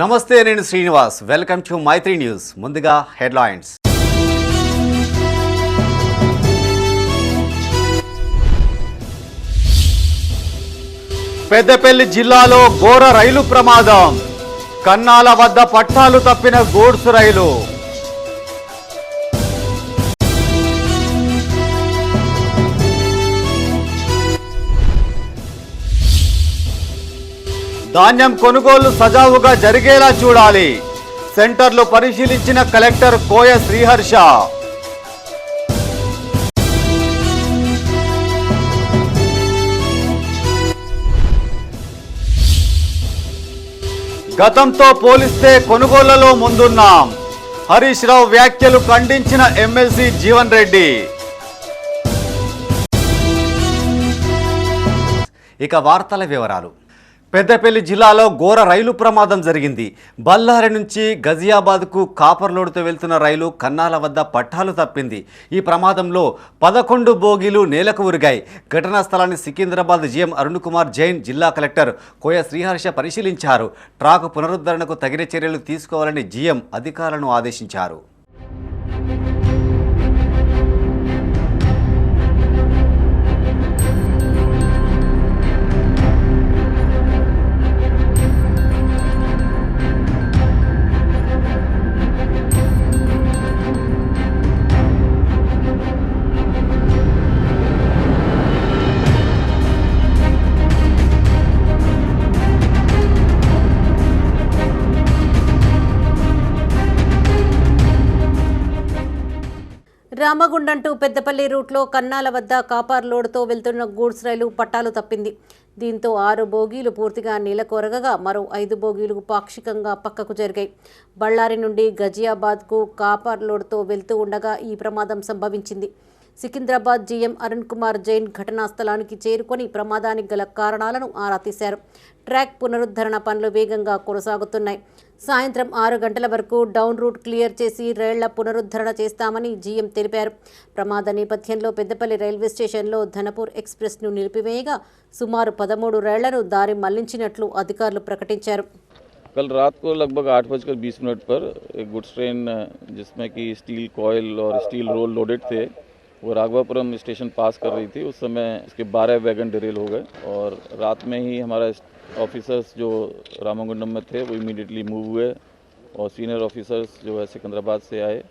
నమస్తే నేను Srinivas. Welcome to Maitri news. ముందుగా హెడ్లైన్స్. పెద్దపల్లి జిల్లాలో ఘోర రైలు ప్రమాదం. కన్నాల వద్ద పట్టాలు తప్పిన గూడ్స్ రైలు. ధాన్యం కొనుగోలు సజావుగా జరిగేలా చూడాలి. సెంటర్లు పరిశీలించిన కలెక్టర్ కోయ శ్రీహర్ష. గతంతో పోలిస్తే కొనుగోళ్ళలో ముందున్నాం. హరీష్ రావు వ్యాఖ్యలు ఖండించిన ఎమ్మెల్సీ జీవన్ రెడ్డి. ఇక వార్తల వివరాలు. పెద్దపల్లి జిల్లాలో ఘోర రైలు ప్రమాదం జరిగింది. బల్లారి నుంచి గజియాబాద్కు కాపర్ లోడుతో వెళ్తున్న రైలు కన్నాల వద్ద పట్టాలు తప్పింది. ఈ ప్రమాదంలో పదకొండు బోగీలు నేలకు ఉరిగాయి ఘటనా స్థలాన్ని సికింద్రాబాద్ జీఎం అరుణ్ కుమార్ జైన్ జిల్లా కలెక్టర్ కోయ శ్రీహర్ష పరిశీలించారు. ట్రాక్ పునరుద్ధరణకు తగిన చర్యలు తీసుకోవాలని జీఎం అధికారులను ఆదేశించారు. రామగుండంటూ పెద్దపల్లి రూట్లో కన్నాల వద్ద కాపార్ లోడుతో వెళ్తున్న గూడ్స్ రైలు పట్టాలు తప్పింది. దీంతో ఆరు బోగీలు పూర్తిగా నీలకొరగగా మరో ఐదు బోగీలు పాక్షికంగా పక్కకు జరిగాయి. బళ్ళారి నుండి గజియాబాద్కు కాపార్ లోడుతో వెళ్తూ ఉండగా ఈ ప్రమాదం సంభవించింది. సికింద్రాబాద్ జీఎం అరుణ్ కుమార్ జైన్ ఘటనా స్థలానికి చేరుకొని ప్రమాదానికి గల కారణాలను ఆరా తీశారు. ట్రాక్ పునరుద్ధరణ పనులు వేగంగా కొనసాగుతున్నాయి సాయంత్రం ఆరు గంటల వరకు డౌన్ రూట్ క్లియర్ చేసి రైళ్ల పునరుద్ధరణ చేస్తామని జీఎం తెలిపారు ప్రమాద నేపథ్యంలో పెద్దపల్లి రైల్వే స్టేషన్లో ధనపూర్ ఎక్స్ప్రెస్ను నిలిపివేయగా సుమారు పదమూడు రైళ్లను దారి మళ్లించినట్లు అధికారులు ప్రకటించారు कल रात को लगभग आठ बजकर बीस मिनट पर एक गुड्स ट्रेन अ, जिसमें कि स्टील कॉयल और स्टील रोल लोडेड थे वो राघवापुरम स्टेशन पास कर रही थी उस समय इसके बारह वैगन डिरेल हो गए और रात में ही हमारा ऑफिसर्स जो रामागुंडम में थे, वो इमीडिएटली मूव हुए और सीनियर ऑफिसर्स जो है सिकंदराबाद से आए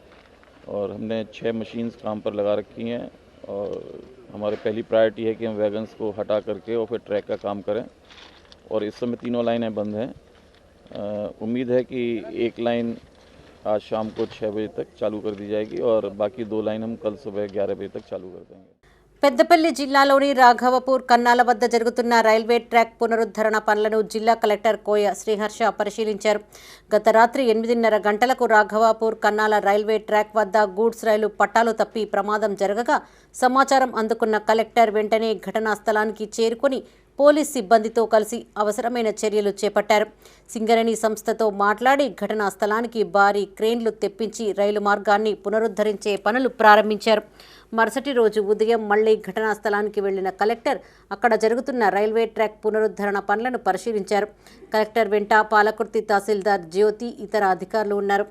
और हमने छः मशीन्स काम पर लगा रखी हैं और हमारी पहली प्रायोरिटी है कि हम वैगन्स को हटा करके और फिर ट्रैक का काम करें और इस समय तीनों लाइनें बंद हैं। उम्मीद है कि एक लाइन आज शाम को छः बजे तक चालू कर दी जाएगी और बाकी दो लाइन हम कल सुबह ग्यारह बजे तक चालू कर देंगे। పెద్దపల్లి జిల్లాలోని రాఘవపూర్ కన్నాల వద్ద జరుగుతున్న రైల్వే ట్రాక్ పునరుద్ధరణ పనులను జిల్లా కలెక్టర్ కోయ శ్రీహర్ష పరిశీలించారు. గత రాత్రి ఎనిమిదిన్నర గంటలకు రాఘవాపూర్ కన్నాల రైల్వే ట్రాక్ వద్ద గూడ్స్ రైలు పట్టాలు తప్పి ప్రమాదం జరగగా సమాచారం అందుకున్న కలెక్టర్ వెంటనే ఘటనా స్థలానికి చేరుకొని పోలీస్ సిబ్బందితో కలిసి అవసరమైన చర్యలు చేపట్టారు. సింగరేణి సంస్థతో మాట్లాడి ఘటనా స్థలానికి భారీ క్రేన్లు తెప్పించి రైలు మార్గాన్ని పునరుద్ధరించే పనులు ప్రారంభించారు. మరుసటి రోజు ఉదయం మళ్ళీ ఘటనా స్థలానికి వెళ్ళిన కలెక్టర్ అక్కడ జరుగుతున్న రైల్వే ట్రాక్ పునరుద్ధరణ పనులను పరిశీలించారు. కలెక్టర్ వెంట పాలకుర్తి తహసీల్దార్ జ్యోతి ఇతర అధికారులు ఉన్నారు.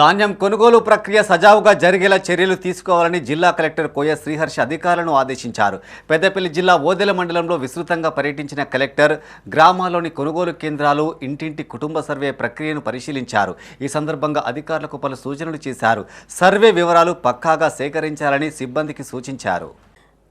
ధాన్యం కొనుగోలు ప్రక్రియ సజావుగా జరిగేలా చర్యలు తీసుకోవాలని జిల్లా కలెక్టర్ కోయ శ్రీహర్ష అధికారులను ఆదేశించారు. పెద్దపల్లి జిల్లా ఓదెల మండలంలో విస్తృతంగా పర్యటించిన కలెక్టర్ గ్రామాల్లోని కొనుగోలు కేంద్రాలు ఇంటింటి కుటుంబ సర్వే ప్రక్రియను పరిశీలించారు. ఈ సందర్భంగా అధికారులకు పలు సూచనలు చేశారు. సర్వే వివరాలు పక్కాగా సేకరించాలని సిబ్బందికి సూచించారు.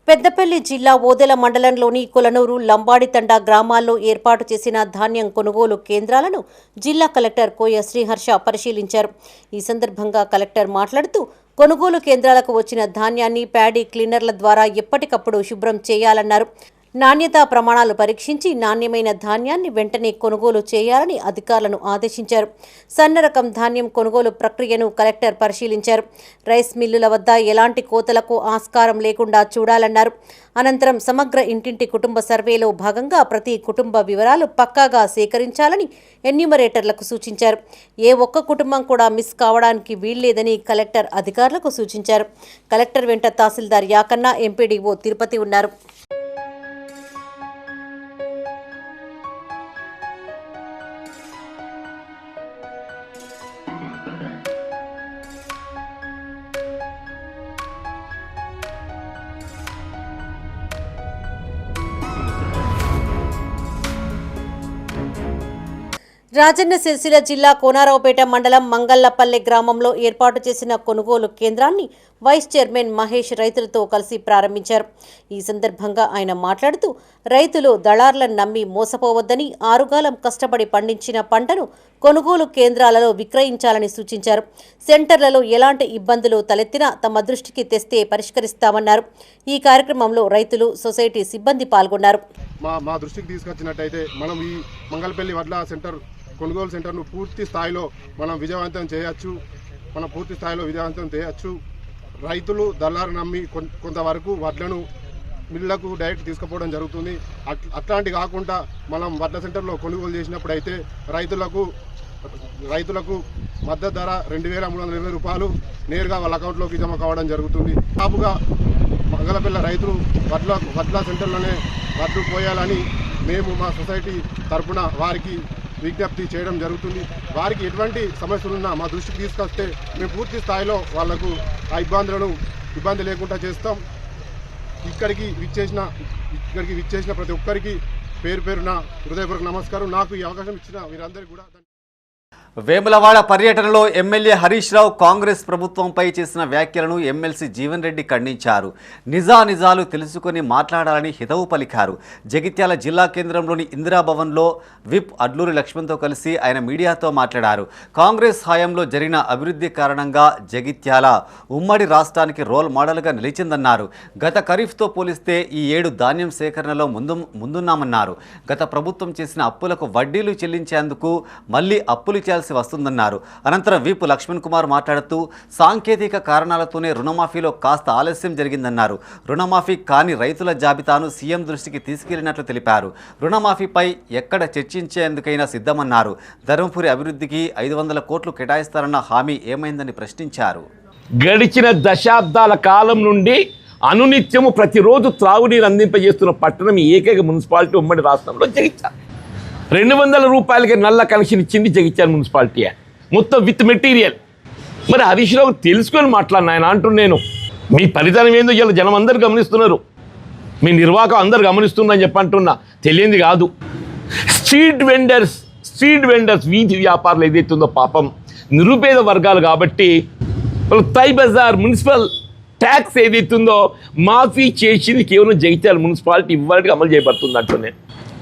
పెద్దపల్లి జిల్లా ఓదెల మండలంలోని కొలనూరు లంబాడితండ గ్రామాల్లో ఏర్పాటు చేసిన ధాన్యం కొనుగోలు కేంద్రాలను జిల్లా కలెక్టర్ కోయ శ్రీహర్ష పరిశీలించారు. ఈ సందర్భంగా కలెక్టర్ మాట్లాడుతూ కొనుగోలు కేంద్రాలకు వచ్చిన ధాన్యాన్ని ప్యాడీ క్లీనర్ల ద్వారా ఎప్పటికప్పుడు శుభ్రం చేయాలన్నారు. నాణ్యతా ప్రమాణాలు పరీక్షించి నాణ్యమైన ధాన్యాన్ని వెంటనే కొనుగోలు చేయాలని అధికారులను ఆదేశించారు. సన్న రకం ధాన్యం కొనుగోలు ప్రక్రియను కలెక్టర్ పరిశీలించారు. రైస్ మిల్లుల వద్ద ఎలాంటి కోతలకు ఆస్కారం లేకుండా చూడాలన్నారు. అనంతరం సమగ్ర ఇంటింటి కుటుంబ సర్వేలో భాగంగా ప్రతి కుటుంబ వివరాలు పక్కాగా సేకరించాలని ఎన్యూమరేటర్లకు సూచించారు. ఏ ఒక్క కుటుంబం కూడా మిస్ కావడానికి వీల్లేదని కలెక్టర్ అధికారులకు సూచించారు. కలెక్టర్ వెంట తహసీల్దార్ యాకన్న ఎంపీడీఓ తిరుపతి ఉన్నారు. రాజన్న సిరిసిల్ల జిల్లా కోనారావుపేట మండలం మంగళ్ళపల్లె గ్రామంలో ఏర్పాటు చేసిన కొనుగోలు కేంద్రాన్ని వైస్ చైర్మన్ మహేష్ రైతులతో కలిసి ప్రారంభించారు. ఈ సందర్భంగా ఆయన మాట్లాడుతూ రైతులు దళార్లను నమ్మి మోసపోవద్దని ఆరుగాలం కష్టపడి పండించిన పంటను కొనుగోలు కేంద్రాలలో విక్రయించాలని సూచించారు. సెంటర్లలో ఎలాంటి ఇబ్బందులు తలెత్తినా తమ దృష్టికి తెస్తే పరిష్కరిస్తామన్నారు. ఈ కార్యక్రమంలో రైతులు సొసైటీ సిబ్బంది పాల్గొన్నారు. మా మా దృష్టికి తీసుకొచ్చినట్టయితే మనం ఈ మంగళపల్లి వడ్ల సెంటర్ కొనుగోలు సెంటర్ను పూర్తి స్థాయిలో మనం విజయవంతం చేయొచ్చు. మనం పూర్తి స్థాయిలో విజయవంతం చేయొచ్చు. రైతులు దళారు నమ్మి కొంతవరకు వడ్లను మిల్లకు డైరెక్ట్ తీసుకుపోవడం జరుగుతుంది. అట్ అట్లాంటి కాకుండా మనం వడ్ల సెంటర్లో కొనుగోలు చేసినప్పుడు అయితే రైతులకు రైతులకు మద్దతు ధర రెండు వేల మూడు వందల ఇరవై రూపాయలు నేరుగా వాళ్ళ అకౌంట్లోకి జమ కావడం జరుగుతుంది. కాపుగా మంగళపిల్ల రైతులు వడ్ల వడ్ల సెంటర్లోనే వడ్లు పోయాలని మేము మా సొసైటీ తరపున వారికి విజ్ఞప్తి చేయడం జరుగుతుంది. వారికి ఎటువంటి సమస్యలున్నా మా దృష్టికి తీసుకొస్తే మేము పూర్తి స్థాయిలో వాళ్ళకు ఆ ఇబ్బందులను ఇబ్బంది లేకుండా చేస్తాం. ఇక్కడికి విచ్చేసిన ఇక్కడికి విచ్చేసిన ప్రతి ఒక్కరికి పేరు పేరున హృదయపూర్వక నమస్కారం. నాకు ఈ అవకాశం ఇచ్చిన వీరందరికీ కూడా వేములవాడ పర్యటనలో ఎమ్మెల్యే హరీష్ రావు కాంగ్రెస్ ప్రభుత్వంపై చేసిన వ్యాఖ్యలను ఎమ్మెల్సీ జీవన్ రెడ్డి ఖండించారు. నిజా నిజాలు తెలుసుకొని మాట్లాడాలని హితవు పలికారు. జగిత్యాల జిల్లా కేంద్రంలోని ఇందిరాభవన్లో విప్ అడ్లూరి లక్ష్మణ్తో కలిసి ఆయన మీడియాతో మాట్లాడారు. కాంగ్రెస్ హయాంలో జరిగిన అభివృద్ధి కారణంగా జగిత్యాల ఉమ్మడి రాష్ట్రానికి రోల్ మోడల్గా నిలిచిందన్నారు. గత ఖరీఫ్తో పోలిస్తే ఈ ఏడు ధాన్యం సేకరణలో ముందు ముందున్నామన్నారు. గత ప్రభుత్వం చేసిన అప్పులకు వడ్డీలు చెల్లించేందుకు మళ్ళీ అప్పులు చేయాల్సి వస్తుందన్నారు. అనంతరం వీపు లక్ష్మణ్ కుమార్ మాట్లాడుతూ సాంకేతిక కారణాలతోనే రుణమాఫీలో కాస్త ఆలస్యం జరిగిందన్నారు. రుణమాఫీ కాని రైతుల జాబితాను సీఎం దృష్టికి తీసుకెళ్ళినట్లు తెలిపారు. రుణమాఫీపై ఎక్కడ చర్చించేందుకైనా సిద్ధమన్నారు. ధర్మపురి అభివృద్ధికి ఐదు వందల కోట్లు కేటాయిస్తారన్న హామీ ఏమైందని ప్రశ్నించారు. గడిచిన దశాబ్దాల కాలం నుండి అనునిత్యము ప్రతిరోజు త్రాగునీరు అందింపజేస్తున్న పట్టణం ఏకైక మున్సిపాలిటీ ఉమ్మడి రాష్ట్రంలో జగిత్యాల. రెండు వందల రూపాయలకి నల్ల కనెక్షన్ ఇచ్చింది జగిత్యాల మున్సిపాలిటీ. మొత్తం విత్ మెటీరియల్. మరి హరీష్ రావు తెలుసుకొని మాట్లాడిన ఆయన అంటున్నాను నేను. మీ ఫలితానం ఏందో ఇలా జనం అందరు గమనిస్తున్నారు. మీ నిర్వాహకం అందరు గమనిస్తుందని చెప్పి అంటున్నా. తెలియంది కాదు. స్ట్రీట్ వెండర్స్ స్ట్రీట్ వెండర్స్ వీధి వ్యాపారులు ఏదైతే ఉందో పాపం నిరుపేద వర్గాలు కాబట్టి వాళ్ళు తై బజార్ మున్సిపల్ ట్యాక్స్ ఏదైతే ఉందో మాఫీ చేసింది కేవలం జగిత్యాల మున్సిపాలిటీ ఇవ్వాలంటే అమలు చేయబడుతుంది అంటున్నాను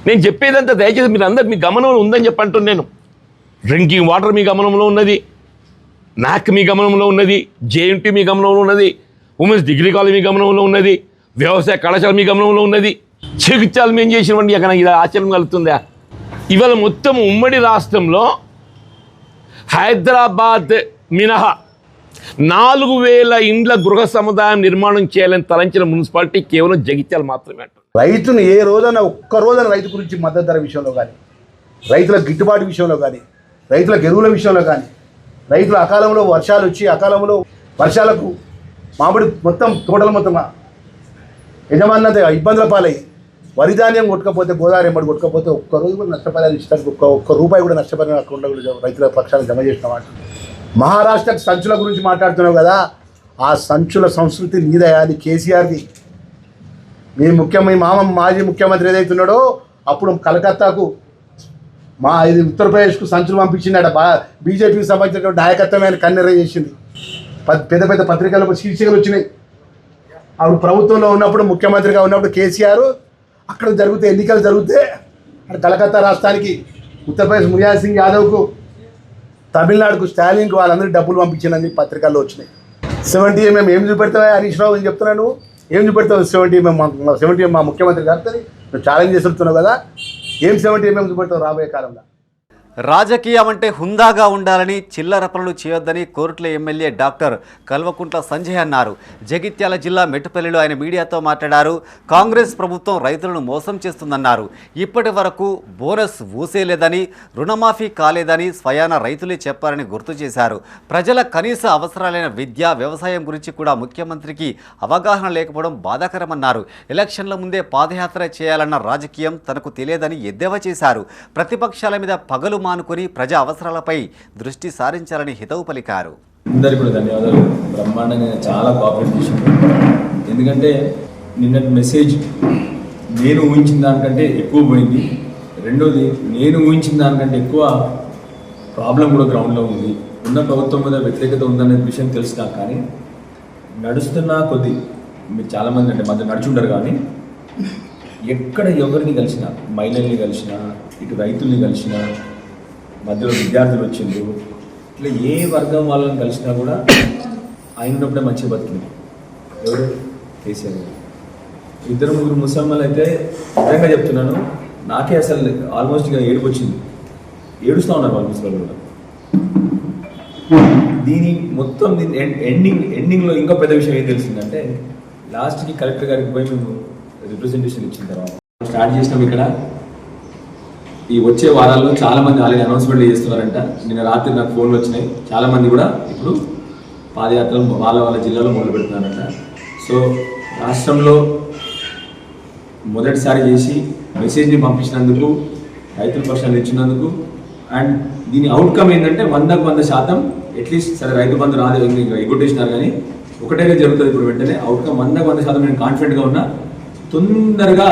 నేను చెప్పేదంతా దయచేసి మీరు అందరు మీ గమనంలో ఉందని చెప్పి నేను డ్రింకింగ్ వాటర్ మీ గమనంలో ఉన్నది నాక్ మీ గమనంలో ఉన్నది జేఎన్టీ మీ గమనంలో ఉన్నది ఉమెన్స్ డిగ్రీ కాలేజ్ మీ గమనంలో ఉన్నది వ్యవసాయ కళాశాల మీ గమనంలో ఉన్నది చికిత్సలు మేము చేసినవండి అక్కడ ఇలా ఆశ్చర్యం కలుగుతుందా? ఇవాళ మొత్తం ఉమ్మడి రాష్ట్రంలో హైదరాబాద్ మినహా నాలుగు వేల ఇండ్ల గృహ సముదాయం నిర్మాణం చేయాలని తలంచిన మున్సిపాలిటీ కేవలం జగిత్యాలు మాత్రమే రైతును ఏ రోజైనా ఒక్క రోజైనా రైతు గురించి మద్దతు ధర విషయంలో కానీ రైతుల గిట్టుబాటు విషయంలో కానీ రైతుల ఎరువుల విషయంలో కానీ రైతులు అకాలంలో వర్షాలు వచ్చి అకాలంలో వర్షాలకు మామిడి మొత్తం తోటలు మొత్తం యజమానంత ఇబ్బందుల పాలై వరి ధాన్యం కొట్టుకపోతే గోదావరి ఎంబడి కొట్టుకపోతే ఒక్క రోజు కూడా నష్టపరిహారం ఇష్టానికి ఒక్క ఒక్క రూపాయి కూడా నష్టపరిహారం అక్కడ రైతుల పక్షాలు జమ చేసిన మాట. మహారాష్ట్ర సంచుల గురించి మాట్లాడుతున్నావు కదా ఆ సంచుల సంస్కృతి నీదయా అది కేసీఆర్ది మీ ముఖ్యమైన మామ మాజీ ముఖ్యమంత్రి ఏదైతే ఉన్నాడో అప్పుడు కలకత్తాకు మా ఇది ఉత్తరప్రదేశ్కు సంచులు పంపించిందట బా బీజేపీకి సంబంధించినటువంటి ఆయన కన్నెర చేసింది. పెద్ద పెద్ద పత్రికలకు శీర్షికలు వచ్చినాయి. అప్పుడు ప్రభుత్వంలో ఉన్నప్పుడు ముఖ్యమంత్రిగా ఉన్నప్పుడు కేసీఆర్ అక్కడ జరిగితే ఎన్నికలు జరిగితే అక్కడ కలకత్తా రాష్ట్రానికి ఉత్తరప్రదేశ్ ములాయం సింగ్ యాదవ్కు తమిళనాడుకు స్టాలిన్కి వాళ్ళందరూ డబ్బులు పంపించిందని పత్రికల్లో వచ్చినాయి. సెవెంటీ మేము ఏం చూపెడతావా హరీష్ రావు అని చెప్తున్నాను. ఏం చూపెడతావు సెవెంటీ ఎంఎం సెవెంటీ మా ముఖ్యమంత్రి గారితో నువ్వు ఛాలెంజ్ చేస్తున్నావు కదా. ఏం సెవెంటీ ఎంఎం చూపెడతావు రాబోయే కాలంలో? రాజకీయం అంటే హుందాగా ఉండాలని చిల్లర పనులు చేయొద్దని కోరుట్ల ఎమ్మెల్యే డాక్టర్ కల్వకుంట్ల సంజయ్ అన్నారు. జగిత్యాల జిల్లా మెట్టుపల్లిలో ఆయన మీడియాతో మాట్లాడారు. కాంగ్రెస్ ప్రభుత్వం రైతులను మోసం చేస్తుందన్నారు. ఇప్పటి వరకు బోనస్ ఊసేలేదని రుణమాఫీ కాలేదని స్వయాన రైతులే చెప్పారని గుర్తు చేశారు. ప్రజల కనీస అవసరాలైన విద్య వ్యవసాయం గురించి కూడా ముఖ్యమంత్రికి అవగాహన లేకపోవడం బాధాకరమన్నారు. ఎలక్షన్ల ముందే పాదయాత్ర చేయాలన్న రాజకీయం తనకు తెలియదని ఎద్దేవా చేశారు. ప్రతిపక్షాల మీద పగలు మానుకొని ప్రజా అవసరాలపై దృష్టి సారించాలని హితవు పలికారు. అందరికీ కూడా ధన్యవాదాలు. బ్రహ్మాండంగా చాలా కోఆపరేట్ చేశాను ఎందుకంటే నిన్నటి మెసేజ్ నేను ఊహించిన దానికంటే ఎక్కువ పోయింది. రెండోది నేను ఊహించిన దానికంటే ఎక్కువ ప్రాబ్లం కూడా గ్రౌండ్లో ఉంది. ఉన్న ప్రభుత్వం మీద వ్యతిరేకత ఉందనే విషయం తెలుసు నాకు కానీ నడుస్తున్న కొద్ది మీరు చాలామంది అంటే మధ్య నడుచుంటారు కానీ ఎక్కడ ఎవరిని కలిసినా మహిళల్ని కలిసినా ఇటు రైతుల్ని కలిసినా మధ్యలో విద్యార్థులు వచ్చిండ్రు. ఇట్లా ఏ వర్గం వాళ్ళని కలిసినా కూడా ఆయన ఉన్నప్పుడే మంచిగా బతికింది. ఎవరు? కేసీఆర్ గారు. ఇద్దరు ముగ్గురు ముసల్మాన్లు అయితే నిజంగా చెప్తున్నాను నాకే అసలు ఆల్మోస్ట్ ఇక ఏడుపు వచ్చింది. ఏడుస్తూ ఉన్నారు వాళ్ళు ముసలి కూడా. దీని మొత్తం దీని ఎండింగ్ ఎండింగ్లో ఇంకో పెద్ద విషయం ఏం తెలిసిందంటే లాస్ట్కి కలెక్టర్ గారికి పోయి మేము రిప్రజెంటేషన్ ఇచ్చిన తర్వాత. స్టార్ట్ చేసినాం ఇక్కడ. ఈ వచ్చే వారాల్లో చాలా మంది ఆల్రెడీ అనౌన్స్మెంట్ చేస్తున్నారంట. నిన్న రాత్రి నాకు ఫోన్లు వచ్చినాయి. చాలా మంది కూడా ఇప్పుడు పాదయాత్రలు వాళ్ళ వాళ్ళ జిల్లాలో మొదలు పెడుతున్నారంట. సో రాష్ట్రంలో మొదటిసారి చేసి మెసేజ్ని పంపించినందుకు రైతుల పక్షాలు ఇచ్చినందుకు అండ్ దీని అవుట్కమ్ ఏంటంటే వందకు వంద శాతం అట్లీస్ట్ సరే రైతు బంధు రాదు ఎగ్గొట్టేసినారు కానీ ఒకటేగా జరుగుతుంది ఇప్పుడు వెంటనే. అవుట్కమ్ వందకు వంద శాతం నేను కాన్ఫిడెంట్గా ఉన్నా. తొందరగా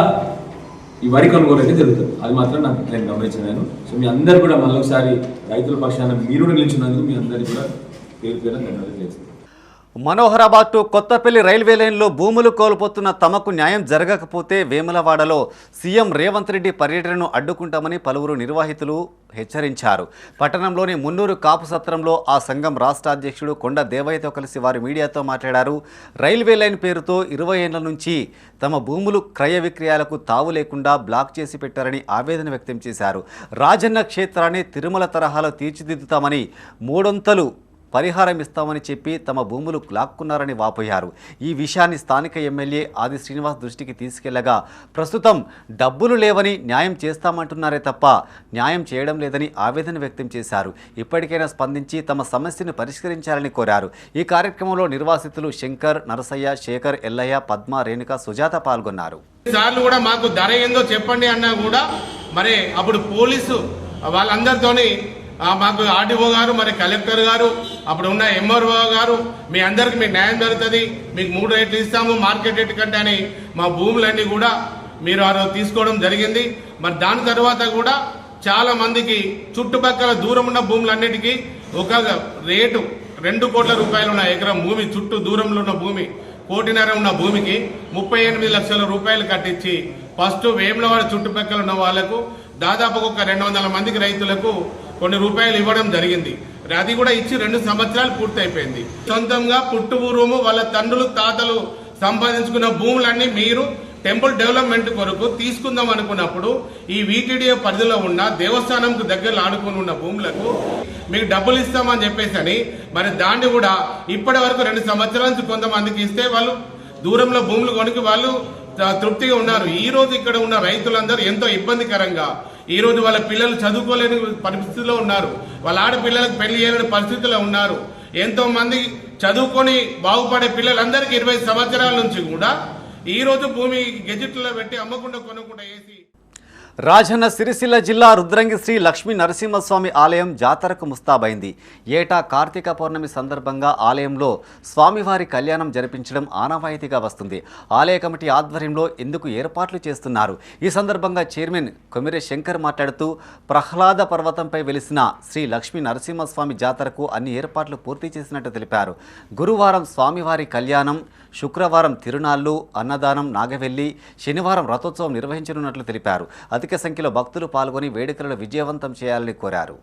ఈ వరి కొనుగోలు అయితే జరుగుతుంది. అది మాత్రం నాకు నేను గమనించినాను. సో మీ అందరు కూడా మళ్ళొకసారి రైతుల పక్షాన మీరు కూడా నిలిచినందుకు మీ అందరికీ కూడా పేరు పేరు ధన్యవాదాలు చేస్తాను మనోహరాబాద్ టు కొత్తపల్లి రైల్వే లైన్లో భూములు కోల్పోతున్న తమకు న్యాయం జరగకపోతే వేములవాడలో సీఎం రేవంత్ రెడ్డి పర్యటనను అడ్డుకుంటామని పలువురు నిర్వాహితులు హెచ్చరించారు. పట్టణంలోని మున్నూరు కాపు సత్రంలో ఆ సంఘం రాష్ట్ర అధ్యక్షుడు కొండ దేవయ్యతో కలిసి వారు మీడియాతో మాట్లాడారు. రైల్వే లైన్ పేరుతో ఇరవై ఏళ్ళ నుంచి తమ భూములు క్రయ విక్రయాలకు తావు లేకుండా బ్లాక్ చేసి పెట్టారని ఆవేదన వ్యక్తం చేశారు. రాజన్న క్షేత్రాన్ని తిరుమల తరహాలో తీర్చిదిద్దుతామని మూడొంతలు పరిహారం ఇస్తామని చెప్పి తమ భూములు లాక్కున్నారని వాపోయారు. ఈ విషయాన్ని స్థానిక ఎమ్మెల్యే ఆది శ్రీనివాస్ దృష్టికి తీసుకెళ్ళగా ప్రస్తుతం డబ్బులు లేవని న్యాయం చేస్తామంటున్నారే తప్ప న్యాయం చేయడం లేదని ఆవేదన వ్యక్తం చేశారు. ఇప్పటికైనా స్పందించి తమ సమస్యను పరిష్కరించాలని కోరారు. ఈ కార్యక్రమంలో నిర్వాసితులు శంకర్ నరసయ్య శేఖర్ ఎల్లయ్య పద్మ రేణుక సుజాత పాల్గొన్నారు. సార్లు కూడా మాకు ధర ఏందో చెప్పండి అన్నా కూడా మరి అప్పుడు పోలీసు వాళ్ళందరితోని మాకు ఆర్డీఓ గారు మరి కలెక్టర్ గారు అప్పుడు ఉన్న ఎంఆర్ఓ గారు మీ అందరికి మీకు న్యాయం జరుగుతుంది మీకు మూడు రేట్లు ఇస్తాము మార్కెట్ రేట్ కంటే అని మా భూములన్నీ కూడా మీరు ఆ రోజు తీసుకోవడం జరిగింది. మరి దాని తర్వాత కూడా చాలా మందికి చుట్టుపక్కల దూరం ఉన్న భూములన్నిటికీ ఒక రేటు రెండు కోట్ల రూపాయలు ఉన్న ఎకరం భూమి చుట్టూ దూరంలో ఉన్న భూమి కోటిన్నర ఉన్న భూమికి ముప్పై ఎనిమిది లక్షల రూపాయలు కట్టించి ఫస్ట్ వేములవాడ చుట్టుపక్కల ఉన్న వాళ్ళకు దాదాపు ఒక రెండు వందల మందికి రైతులకు కొన్ని రూపాయలు ఇవ్వడం జరిగింది. అది కూడా ఇచ్చి రెండు సంవత్సరాలు పూర్తయిపోయింది. సొంతంగా పుట్టుపూర్వము వాళ్ళ తండ్రులు తాతలు సంపాదించుకున్న భూములన్నీ మీరు టెంపుల్ డెవలప్మెంట్ కొరకు తీసుకుందాం అనుకున్నప్పుడు ఈ వీటీడీఏ పరిధిలో ఉన్న దేవస్థానంకు దగ్గరలో ఆడుకుని ఉన్న భూములకు మీకు డబ్బులు ఇస్తామని చెప్పేసి అని మరి దాన్ని కూడా ఇప్పటి వరకు రెండు సంవత్సరాల నుంచి కొంతమందికి ఇస్తే వాళ్ళు దూరంలో భూములు కొనికి వాళ్ళు తృప్తిగా ఉన్నారు. ఈ రోజు ఇక్కడ ఉన్న రైతులందరూ ఎంతో ఇబ్బందికరంగా ఈరోజు వాళ్ళ పిల్లలు చదువుకోలేని పరిస్థితిలో ఉన్నారు. వాళ్ళ ఆడపిల్లలకు పెళ్ళి చేయలేని పరిస్థితిలో ఉన్నారు. ఎంతో మంది చదువుకొని బాగుపడే పిల్లలందరికీ ఇరవై సంవత్సరాల నుంచి కూడా ఈరోజు భూమి గెజెట్లో పెట్టి అమ్మకుండా కొనకుండా వేసి రాజన్న సిరిసిల్ల జిల్లా రుద్రంగి శ్రీ లక్ష్మీ నరసింహస్వామి ఆలయం జాతరకు ముస్తాబైంది. ఏటా కార్తీక పౌర్ణమి సందర్భంగా ఆలయంలో స్వామివారి కళ్యాణం జరిపించడం ఆనవాయితీగా వస్తుంది. ఆలయ కమిటీ ఆధ్వర్యంలో ఎందుకు ఏర్పాట్లు చేస్తున్నారు? ఈ సందర్భంగా చైర్మన్ కొమిరే శంకర్ మాట్లాడుతూ ప్రహ్లాద పర్వతంపై వెలిసిన శ్రీ లక్ష్మీ నరసింహస్వామి జాతరకు అన్ని ఏర్పాట్లు పూర్తి చేసినట్టు తెలిపారు. గురువారం స్వామివారి కళ్యాణం శుక్రవారం తిరునాళ్ళు అన్నదానం నాగవెల్లి శనివారం రథోత్సవం నిర్వహించనున్నట్లు తెలిపారు. అధిక సంఖ్యలో భక్తులు పాల్గొని వేడుకలను విజయవంతం చేయాలని కోరారు.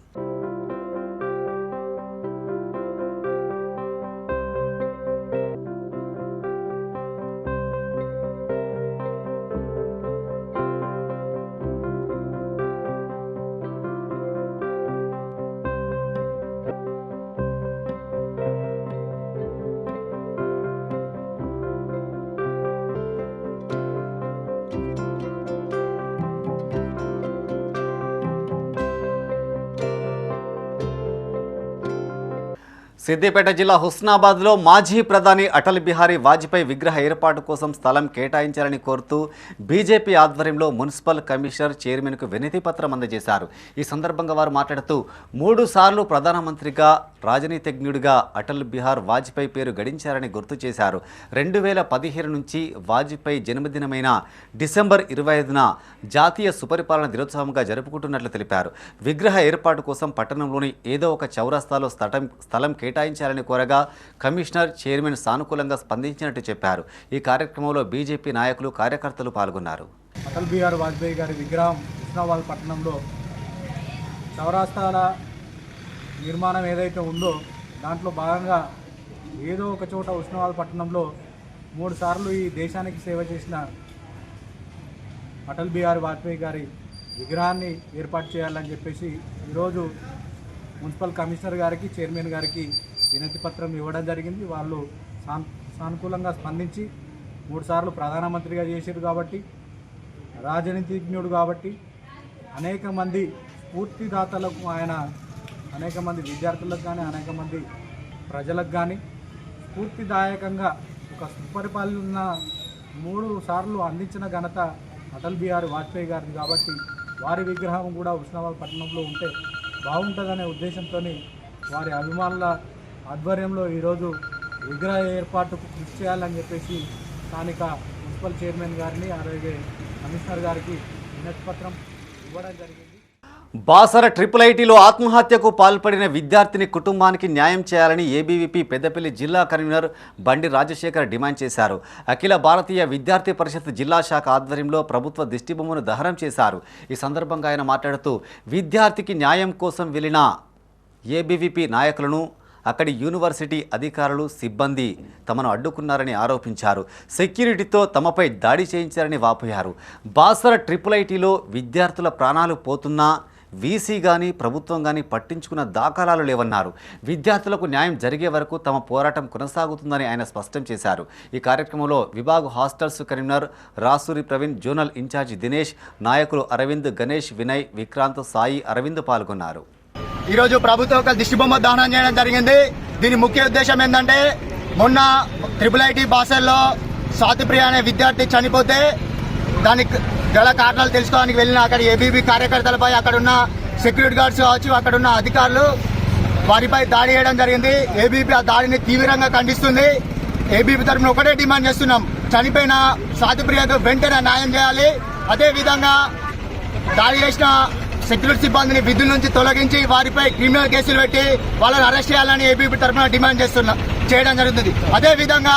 సిద్దిపేట జిల్లా హుస్నాబాద్లో మాజీ ప్రధాని అటల్ బిహారీ వాజ్పేయి విగ్రహ ఏర్పాటు కోసం స్థలం కేటాయించాలని కోరుతూ బీజేపీ ఆధ్వర్యంలో మున్సిపల్ కమిషనర్ చైర్మన్కు వినతి పత్రం అందజేశారు. ఈ సందర్భంగా వారు మాట్లాడుతూ మూడు సార్లు ప్రధానమంత్రిగా రాజనీతిజ్ఞుడిగా అటల్ బిహార్ వాజ్పేయి పేరు గడించారని గుర్తు చేశారు. రెండు వేల పదిహేను నుంచి వాజ్పేయి జన్మదినమైన డిసెంబర్ ఇరవై ఐదున జాతీయ సుపరిపాలన దినోత్సవంగా జరుపుకుంటున్నట్లు తెలిపారు. విగ్రహ ఏర్పాటు కోసం పట్టణంలోని ఏదో ఒక చౌరస్తాలో స్థలం స్థలం కేటాయించాలని కోరగా కమిషనర్ చైర్మన్ సానుకూలంగా స్పందించినట్టు చెప్పారు. ఈ కార్యక్రమంలో బీజేపీ నాయకులు కార్యకర్తలు పాల్గొన్నారు. అటల్ బిహారీ వాజ్పేయి గారి విగ్రహం హుస్నాబాద్ పట్టణంలో చౌరాస్తాల నిర్మాణం ఏదైతే ఉందో దాంట్లో భాగంగా ఏదో ఒక చోట హుస్నాబాద్ పట్టణంలో మూడు సార్లు ఈ దేశానికి సేవ చేసిన అటల్ బిహారీ వాజ్పేయి గారి విగ్రహాన్ని ఏర్పాటు చేయాలని చెప్పేసి ఈరోజు మున్సిపల్ కమిషనర్ గారికి చైర్మన్ గారికి వినతి పత్రం ఇవ్వడం జరిగింది. వాళ్ళు సానుకూలంగా స్పందించి మూడుసార్లు ప్రధానమంత్రిగా చేశారు కాబట్టి రాజనీతిజ్ఞుడు కాబట్టి అనేక మంది స్ఫూర్తిదాతలకు ఆయన అనేక మంది విద్యార్థులకు కానీ అనేక మంది ప్రజలకు కానీ స్ఫూర్తిదాయకంగా ఒక సుపరిపాలన మూడు సార్లు అందించిన ఘనత అటల్ బిహారీ వాజ్పేయి గారిది కాబట్టి వారి విగ్రహం కూడా ఉస్నాబాద్ పట్టణంలో ఉంటే బాగుంటుందనే ఉద్దేశంతో వారి అభిమానుల ఆధ్వర్యంలో ఈరోజు విగ్రహ ఏర్పాటుకు కృషి చేయాలని చెప్పేసి స్థానిక మున్సిపల్ చైర్మన్ గారిని అలాగే కమిషనర్ గారికి వినతి పత్రం ఇవ్వడం జరిగింది. బాసర ట్రిపుల్ ఐటీలో ఆత్మహత్యకు పాల్పడిన విద్యార్థిని కుటుంబానికి న్యాయం చేయాలని ఏబీవీపీ పెద్దపల్లి జిల్లా కన్వీనర్ బండి రాజశేఖర్ డిమాండ్ చేశారు. అఖిల భారతీయ విద్యార్థి పరిషత్ జిల్లా శాఖ ఆధ్వర్యంలో ప్రభుత్వ దిష్టిబొమ్మను దహనం చేశారు. ఈ సందర్భంగా ఆయన మాట్లాడుతూ విద్యార్థికి న్యాయం కోసం వెళ్ళిన ఏబీవీపీ నాయకులను అక్కడి యూనివర్సిటీ అధికారులు సిబ్బంది తమను అడ్డుకున్నారని ఆరోపించారు. సెక్యూరిటీతో తమపై దాడి చేయించారని వాపోయారు. బాసర ట్రిపుల్ ఐటీలో విద్యార్థుల ప్రాణాలు పోతున్నా వీసీ కానీ ప్రభుత్వం కానీ పట్టించుకున్న దాఖలాలు లేవన్నారు. విద్యార్థులకు న్యాయం జరిగే వరకు తమ పోరాటం కొనసాగుతుందని ఆయన స్పష్టం చేశారు. ఈ కార్యక్రమంలో vibhag hostels convener Rasuri Praveen zonal incharge Dinesh నాయకులు అరవింద్ గణేష్ వినయ్ విక్రాంత్ సాయి అరవింద్ పాల్గొన్నారు. ఈరోజు ప్రభుత్వం ఒక దిష్టిబొమ్మ దహనం చేయడం జరిగింది. దీని ముఖ్య ఉద్దేశం ఏంటంటే మొన్న ట్రిపుల్ ఐటీ భాషల్లో స్వాతిప్రియ అనే విద్యార్థి చనిపోతే దానికి గల కారణాలు తెలుసుకోవడానికి వెళ్ళిన అక్కడ ఏబీబీ కార్యకర్తలపై అక్కడ ఉన్న సెక్యూరిటీ గార్డ్స్ కావచ్చు అక్కడ ఉన్న అధికారులు వారిపై దాడి చేయడం జరిగింది. ఏబీపీ ఆ దాడిని తీవ్రంగా ఖండిస్తుంది. ఏబీపీ తరఫున ఒకటే డిమాండ్ చేస్తున్నాం. చనిపోయిన స్వాతిప్రియకు వెంటనే న్యాయం చేయాలి. అదేవిధంగా దాడి చేసిన సెక్యూరిటీ సిబ్బందిని విధుల నుంచి తొలగించి వారిపై క్రిమినల్ కేసులు పెట్టి వాళ్ళని అరెస్ట్ చేయాలని ఏబీపీ తరఫున డిమాండ్ చేస్తున్నా చేయడం జరుగుతుంది. అదేవిధంగా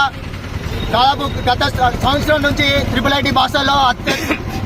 దాదాపు గత సంవత్సరం నుంచి త్రిపుల్ ఐటీ భాషల్లో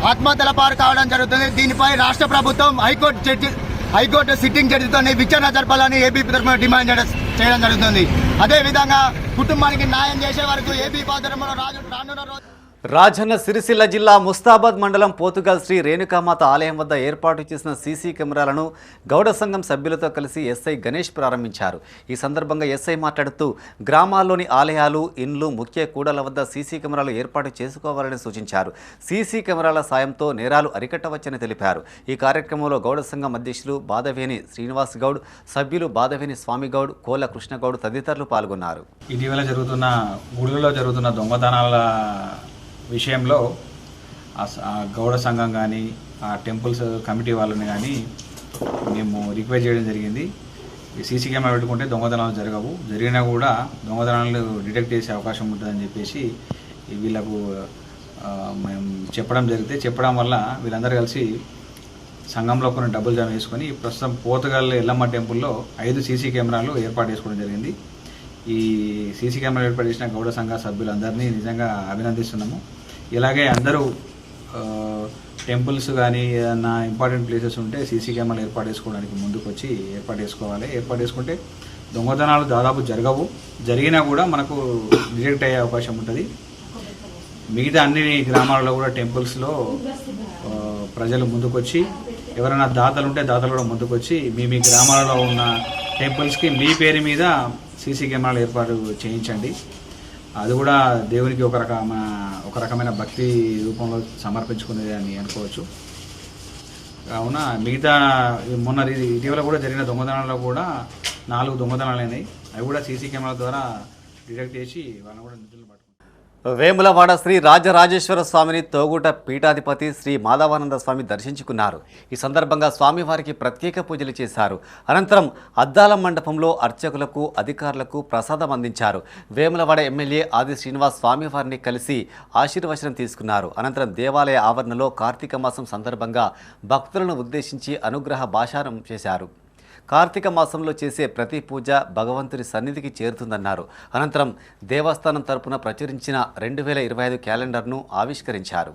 ఆత్మహత్యల పాలు కావడం జరుగుతుంది. దీనిపై రాష్ట్ర ప్రభుత్వం high court judge high court sitting జడ్జితో విచారణ జరపాలని ఏబీపీ తరఫున డిమాండ్ చేయడం చేయడం జరుగుతుంది. అదే విధంగా కుటుంబానికి న్యాయం చేసే వరకు ఏబీ తరఫున రాజు రానున్న రోజు రాజన్న సిరిసిల్ల జిల్లా ముస్తాబాద్ మండలం పోతుగల్ శ్రీ రేణుకామాత ఆలయం వద్ద ఏర్పాటు చేసిన సీసీ కెమెరాలను గౌడ సంఘం సభ్యులతో కలిసి ఎస్ఐ గణేష్ ప్రారంభించారు. ఈ సందర్భంగా ఎస్ఐ మాట్లాడుతూ గ్రామాల్లోని ఆలయాలు ఇండ్లు ముఖ్య కూడల వద్ద సీసీ కెమెరాలు ఏర్పాటు చేసుకోవాలని సూచించారు. సీసీ కెమెరాల సాయంతో నేరాలు అరికట్టవచ్చని తెలిపారు. ఈ కార్యక్రమంలో గౌడ సంఘం అధ్యక్షులు బాధవేని శ్రీనివాస్ గౌడ్ సభ్యులు బాధవేని స్వామి గౌడ్ కోల కృష్ణగౌడ్ తదితరులు పాల్గొన్నారు. ఇటీవల జరుగుతున్న గుడులలో జరుగుతున్న దొంగతనాల విషయంలో ఆ స- ఆ గౌడ సంఘం కానీ ఆ టెంపుల్స్ కమిటీ వాళ్ళని కానీ మేము రిక్వెస్ట్ చేయడం జరిగింది. ఈ సీసీ కెమెరా పెట్టుకుంటే దొంగతనాలు జరగవు. జరిగినా కూడా దొంగతనాలు డిటెక్ట్ చేసే అవకాశం ఉంటుందని చెప్పేసి వీళ్ళకు మేము చెప్పడం జరిగితే చెప్పడం వల్ల వీళ్ళందరూ కలిసి సంఘంలో కొన్ని డబ్బులు జమ వేసుకొని ప్రస్తుతం పోతగల్ ఎల్లమ్మ టెంపుల్లో ఐదు సీసీ కెమెరాలు ఏర్పాటు చేసుకోవడం జరిగింది. ఈ సీసీ కెమెరా ఏర్పాటు చేసిన గౌడ సంఘ సభ్యులందరినీ నిజంగా అభినందిస్తున్నాము. ఇలాగే అందరూ టెంపుల్స్ కానీ ఏదన్నా ఇంపార్టెంట్ ప్లేసెస్ ఉంటే సీసీ కెమెరాలు ఏర్పాటు చేసుకోవడానికి ముందుకు వచ్చి ఏర్పాటు చేసుకోవాలి. ఏర్పాటు చేసుకుంటే దొంగతనాలు దాదాపు జరగవు. జరిగినా కూడా మనకు డిటెక్ట్ అయ్యే అవకాశం ఉంటుంది. మిగతా అన్ని గ్రామాలలో కూడా టెంపుల్స్లో ప్రజలు ముందుకొచ్చి ఎవరైనా దాతలు ఉంటే దాతలు కూడా ముందుకొచ్చి మీ మీ గ్రామాలలో ఉన్న టెంపుల్స్కి మీ పేరు మీద సీసీ కెమెరాలు ఏర్పాటు చేయించండి. అది కూడా దేవునికి ఒక రకమైన ఒక రకమైన భక్తి రూపంలో సమర్పించుకునేది అని అనుకోవచ్చు. కావున మిగతా మొన్న ఇటీవల కూడా జరిగిన దొంగతనాల్లో కూడా నాలుగు దొంగతనాలు అయినాయి అవి కూడా సీసీ కెమెరా ద్వారా డిటెక్ట్ చేసి వాళ్ళని కూడా నిధులు వేములవాడ శ్రీ రాజరాజేశ్వర స్వామిని తోగుట పీఠాధిపతి శ్రీ మాధవానంద స్వామి దర్శించుకున్నారు. ఈ సందర్భంగా స్వామివారికి ప్రత్యేక పూజలు చేశారు. అనంతరం అద్దాల మండపంలో అర్చకులకు అధికారులకు ప్రసాదం అందించారు. వేములవాడ ఎమ్మెల్యే ఆది శ్రీనివాస్ స్వామివారిని కలిసి ఆశీర్వచనం తీసుకున్నారు. అనంతరం దేవాలయ ఆవరణలో కార్తీక మాసం సందర్భంగా భక్తులను ఉద్దేశించి అనుగ్రహ భాషారం చేశారు. కార్తీక మాసంలో చేసే ప్రతి పూజ భగవంతుని సన్నిధికి చేరుతుందన్నారు. అనంతరం దేవస్థానం తరపున ప్రచురించిన రెండు వేల ఇరవై ఐదు క్యాలెండర్ను ఆవిష్కరించారు.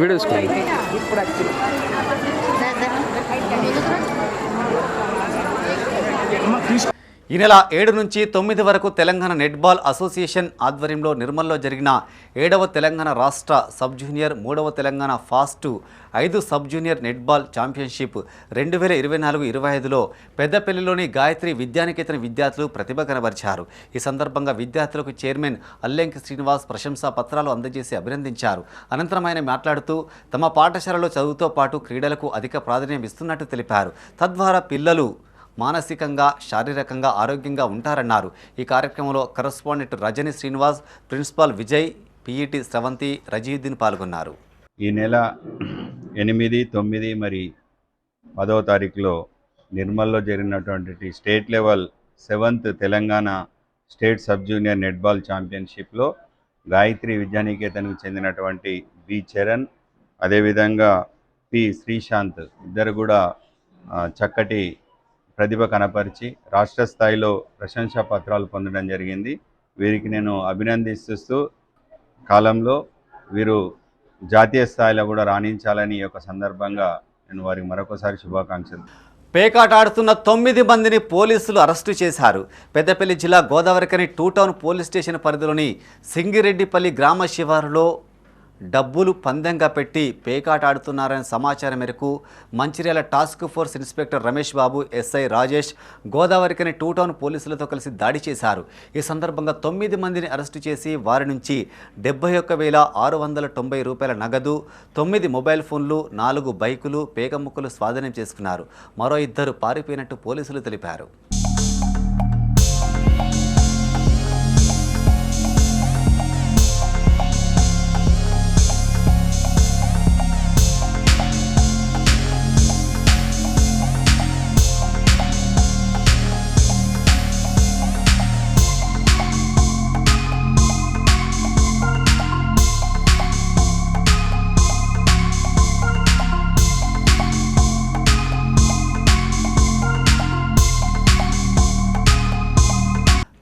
వీడియో ఈ నెల ఏడు నుంచి తొమ్మిది వరకు తెలంగాణ నెట్బాల్ అసోసియేషన్ ఆధ్వర్యంలో నిర్మల్లో జరిగిన ఏడవ తెలంగాణ రాష్ట్ర సబ్ జూనియర్ మూడవ తెలంగాణ ఫాస్ట్ ఐదు సబ్ జూనియర్ నెట్బాల్ ఛాంపియన్షిప్ రెండు వేల ఇరవై నాలుగు ఇరవై ఐదులో పెద్దపల్లిలోని గాయత్రి విద్యానికేతన విద్యార్థులు ప్రతిభ కనబరిచారు. ఈ సందర్భంగా విద్యార్థులకు చైర్మన్ అల్లెంకి శ్రీనివాస్ ప్రశంసా పత్రాలు అందజేసి అభినందించారు. అనంతరం ఆయన మాట్లాడుతూ తమ పాఠశాలలో చదువుతో పాటు క్రీడలకు అధిక ప్రాధాన్యం ఇస్తున్నట్టు తెలిపారు. తద్వారా పిల్లలు మానసికంగా శారీరకంగా ఆరోగ్యంగా ఉంటారన్నారు. ఈ కార్యక్రమంలో correspondent Rajani Srinivas principal Vijay PET Sravanthi Raziuddin పాల్గొన్నారు. ఈ నెల ఎనిమిది తొమ్మిది మరి పదవ తారీఖులో నిర్మల్లో జరిగినటువంటి state level seventh Telangana state sub junior netball ఛాంపియన్షిప్లో Gayatri విద్యానికేతన్కు చెందినటువంటి బి చరణ్ అదేవిధంగా పి శ్రీశాంత్ ఇద్దరు కూడా చక్కటి ప్రతిభ కనపరిచి రాష్ట్ర స్థాయిలో ప్రశంసా పత్రాలు పొందడం జరిగింది. వీరికి నేను అభినందిస్తూ కాలంలో వీరు జాతీయ స్థాయిలో కూడా రాణించాలని ఈ యొక్క సందర్భంగా నేను వారికి మరొకసారి శుభాకాంక్షలు. పేకాట ఆడుతున్న తొమ్మిది మందిని పోలీసులు అరెస్టు చేశారు. పెద్దపల్లి జిల్లా Godavarikhani two town police station పరిధిలోని సింగిరెడ్డిపల్లి గ్రామ శివారులో డబ్బులు పందెంగా పెట్టి పేకాట ఆడుతున్నారనే సమాచారం మేరకు Mancherial task force inspector Ramesh Babu SI Rajesh Godavarikhani two town పోలీసులతో కలిసి దాడి చేశారు. ఈ సందర్భంగా తొమ్మిది మందిని అరెస్టు చేసి వారి నుంచి డెబ్బై ఒక్క వేల ఆరు వందల తొంభై రూపాయల నగదు తొమ్మిది మొబైల్ ఫోన్లు నాలుగు బైకులు పేకముక్కలు స్వాధీనం చేసుకున్నారు. మరో ఇద్దరు పారిపోయినట్టు పోలీసులు తెలిపారు.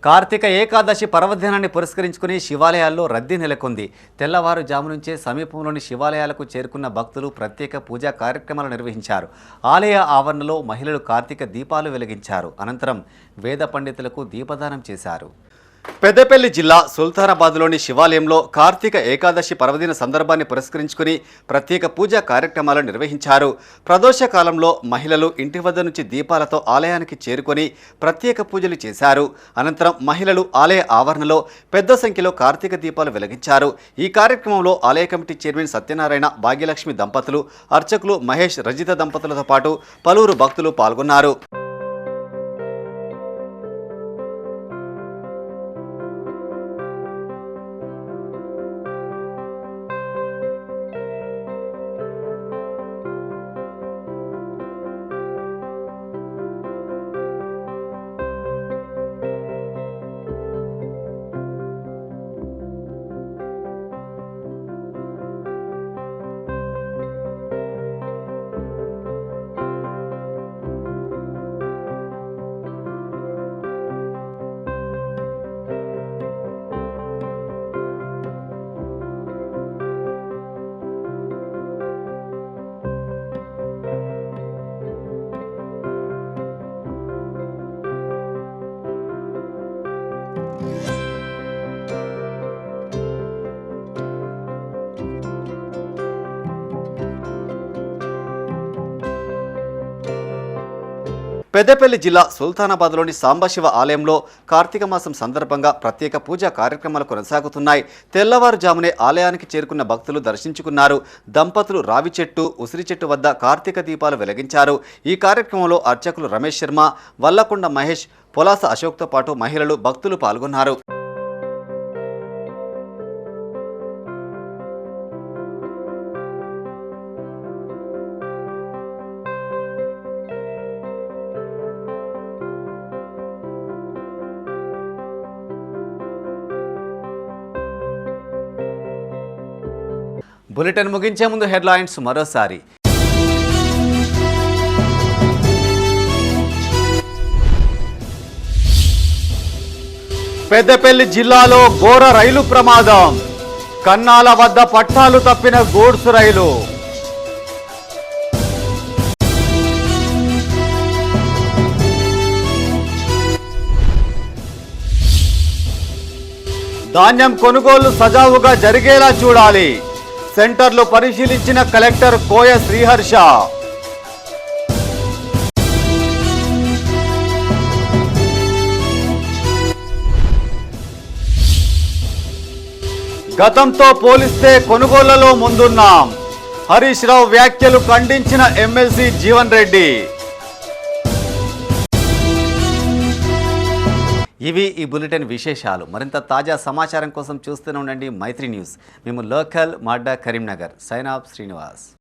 కార్తీక ఏకాదశి పర్వదినాన్ని పురస్కరించుకుని శివాలయాల్లో రద్దీ నెలకొంది. తెల్లవారుజాము నుంచే సమీపంలోని శివాలయాలకు చేరుకున్న భక్తులు ప్రత్యేక పూజా కార్యక్రమాలు నిర్వహించారు. ఆలయ ఆవరణలో మహిళలు కార్తీక దీపాలు వెలిగించారు. అనంతరం వేద పండితులకు దీపదానం చేశారు. పెద్దపల్లి జిల్లా సుల్తానాబాద్లోని శివాలయంలో కార్తీక ఏకాదశి పర్వదిన సందర్భాన్ని పురస్కరించుకుని ప్రత్యేక పూజా కార్యక్రమాలు నిర్వహించారు. ప్రదోష కాలంలో మహిళలు ఇంటి వద్ద నుంచి దీపాలతో ఆలయానికి చేరుకొని ప్రత్యేక పూజలు చేశారు. అనంతరం మహిళలు ఆలయ ఆవరణలో పెద్ద సంఖ్యలో కార్తీక దీపాలు వెలిగించారు. ఈ కార్యక్రమంలో ఆలయ కమిటీ చైర్మన్ సత్యనారాయణ భాగ్యలక్ష్మి దంపతులు అర్చకులు మహేష్ రజిత దంపతులతో పాటు పలువురు భక్తులు పాల్గొన్నారు. పెద్దపల్లి జిల్లా సుల్తానాబాద్లోని సాంబశివ ఆలయంలో కార్తీక మాసం సందర్భంగా ప్రత్యేక పూజా కార్యక్రమాలు కొనసాగుతున్నాయి. తెల్లవారుజామునే ఆలయానికి చేరుకున్న భక్తులు దర్శించుకున్నారు. దంపతులు రావి చెట్టు ఉసిరి చెట్టు వద్ద కార్తీక దీపాలు వెలిగించారు. ఈ కార్యక్రమంలో అర్చకులు రమేష్ శర్మ వల్లకొండ మహేష్ పొలాస అశోక్తో పాటు మహిళలు భక్తులు పాల్గొన్నారు. బులెటిన్ ముగించే ముందు హెడ్లైన్స్ మరోసారి. పెద్దపల్లి జిల్లాలో ఘోర రైలు ప్రమాదం. కన్నాల వద్ద పట్టాలు తప్పిన గూడ్స్ రైలు. ధాన్యం కొనుగోలు సజావుగా జరిగేలా చూడాలి. సెంటర్లు పరిశీలించిన కలెక్టర్ కోయ శ్రీహర్ష. గతంతో పోలిస్తే కొనుగోళ్ళలో ముందున్నాం. హరీష్ రావు వ్యాఖ్యలు ఖండించిన ఎమ్మెల్సీ జీవన్ రెడ్డి. ఇవి ఈ బులెటిన్ విశేషాలు. మరింత తాజా సమాచారం కోసం చూస్తూనే ఉండండి మైత్రి న్యూస్. మేము లోకల్ మాడ్డా కరీంనగర్. Sign off Srinivas.